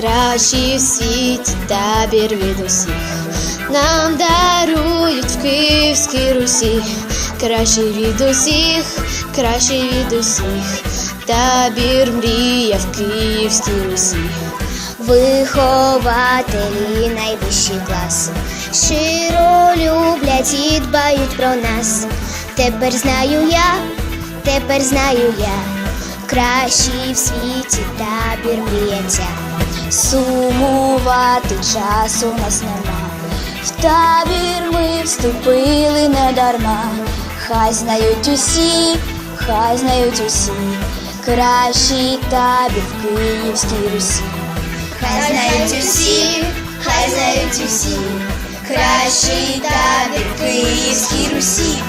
Кращий в світі табір від усіх. Нам дарують в Київській Русі, кращий від усіх, кращий від усіх, табір мрія в Київській Русі. Вихователі найвищі класи, щиро люблять і дбають про нас. Тепер знаю я, тепер знаю я, кращий в світі табір мріється. Сумувати часу нас нема. В табір ми вступили не дарма. Хай знають усі, хай знають усі, кращий табір в Київській Русі. Хай знають усі, хай знають усі, кращий табір в Київській Русі.